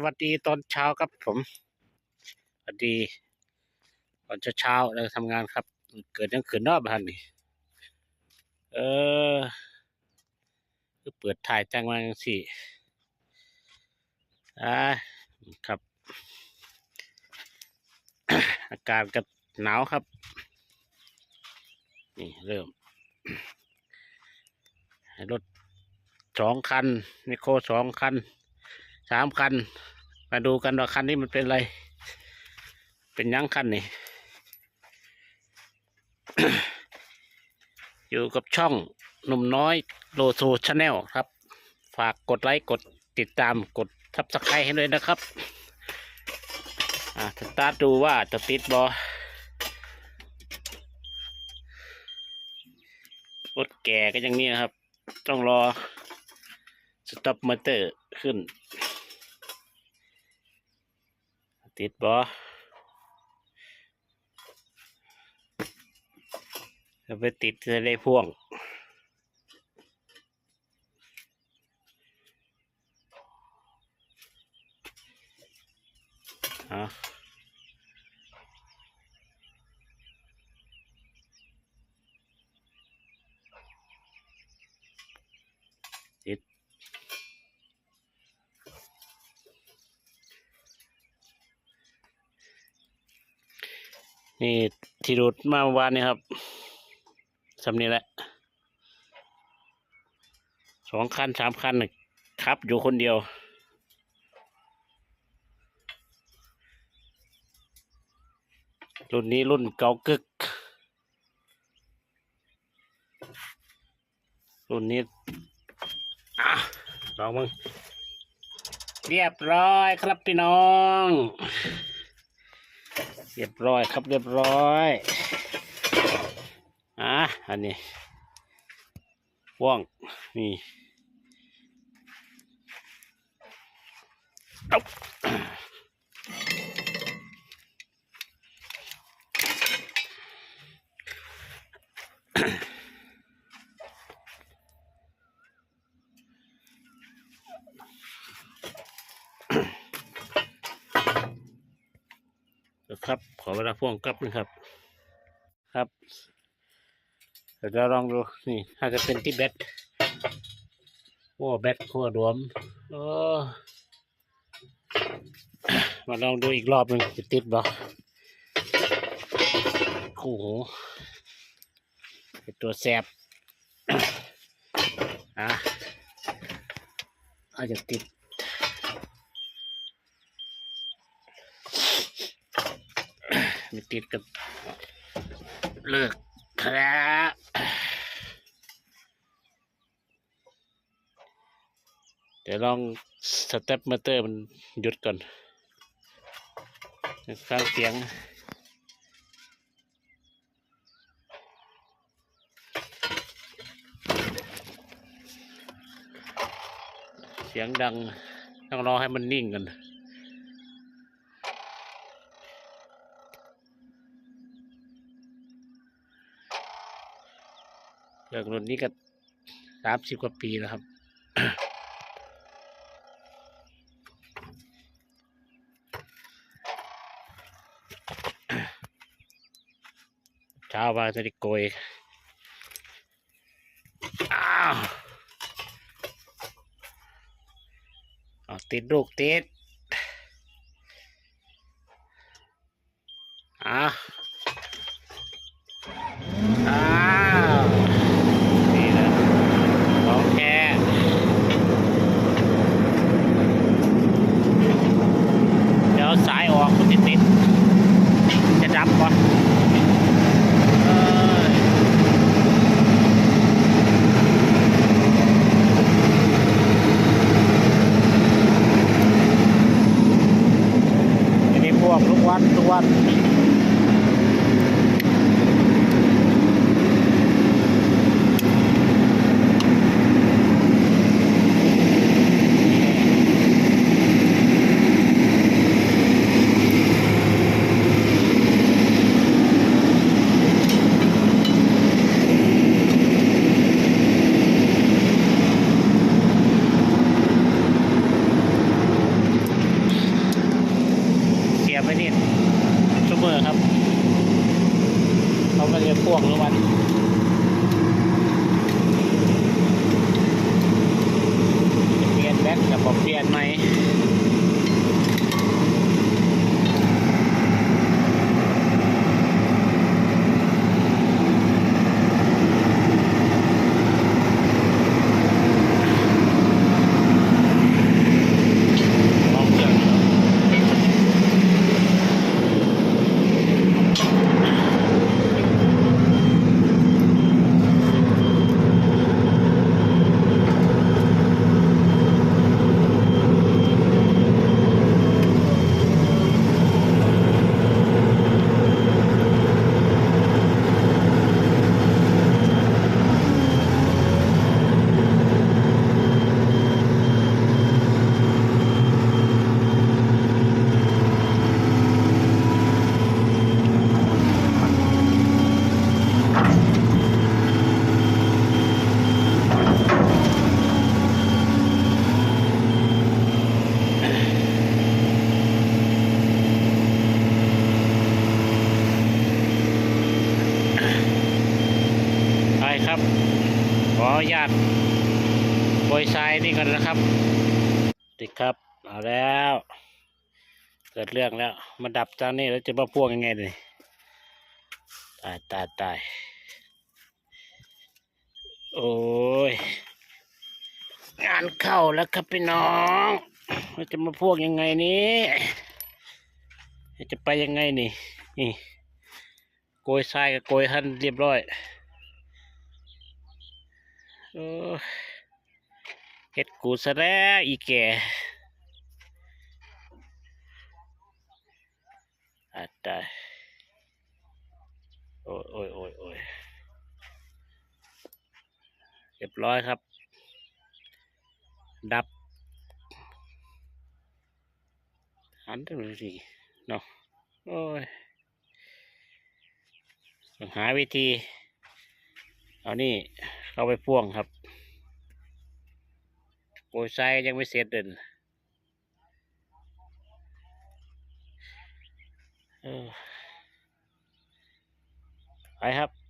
วัสดีตอนเช้าครับผมสวัสดีตอนเช้าๆเราทำงานครับ เกิดยังขืนนอกบ้านนี่เออคือเปิดถ่ายแจังมาจังสี่อ่าครับ อากาศกับหนาวครับ นี่เริ่มรถสองคันไมโครสองคัน สามคัน มาดูกันว่าคันนี้มันเป็นอะไร เป็นยังคันนี่ อยู่กับช่องหนุ่มน้อยโลโซชาแนลครับ ฝากกดไลค์กดติดตามกดทับสไครให้ด้วยนะครับ อ่าสตาร์ทดูว่าจะติดบอรถแก่ก็อย่างนี้นะครับ ต้องรอสต็อปมอเตอร์ขึ้น ติดบอจะไปติดจะได้พ่วง นี่ที่รุดมาเมื่อวานนี้ครับสำนี้แหละสองคันสามคันนะครับอยู่คนเดียว รุ่นนี้รุ่นเก่ากึก รุ่นนี้อะลองมึง เรียบร้อยครับพี่น้อง เรียบร้อยครับเรียบร้อยอะอันนี้ว่องนี่เอา ครับ ขอเวลาพ่วงกลับนะครับ ครับเดี๋ยวเราลองดูนี่ถ้าจะเป็นที่แบตโอ้แบตหัวรวมโอ้มาลองดูอีกรอบหนึ่งจะติดบ่โอ้โหตัวแสบอะอาจจะติด ไม่ติดกับเลิกครับเดี๋ยวลองสเต็ปมอเตอร์มันหยุดก่อนฟังเสียงเสียงดัง ต้องรอให้มันนิ่งก่อน เลิกรุ่นนี้ก็สามสิบกว่าปีแล้วครับ เช้ามาจะได้โกยอ้าวเอาติดลูกติดอะอ้าวนี่นะของแท้เดี๋ยวสายออกมันจะติด จะดับปะเอ้ยอันนี้พวก ทุ ก็จะพ่วงลงมาเปลี่ยนแบ็คแล้เปลี่ยนไหม่ ญาตโปรยทรายนี่ก่อนนะครับติดครับเอาแล้ว เกิดเรื่องแล้ว มาดับตอนนี้แล้วจะมาพ่วงยังไงนี่ตายตายตายโอ้ยงานเข้าแล้วครับพี่น้องเราจะมาพ่วงยังไงนี้จะไปยังไงนี่นี่โกยทรายกับโกยหันเรียบร้อย เฮ็ดกูซะแล้วอีแก่อาตายโอ้ยโอ้ยโอ้ยโอ้ยเรียบร้อยครับ ดับหันตรงนี้สิเนาะโอ้ยหาวิธี เอานี่ เข้าไปพ่วงครับโกยไซยังไม่เสร็จเดินเออไปครับ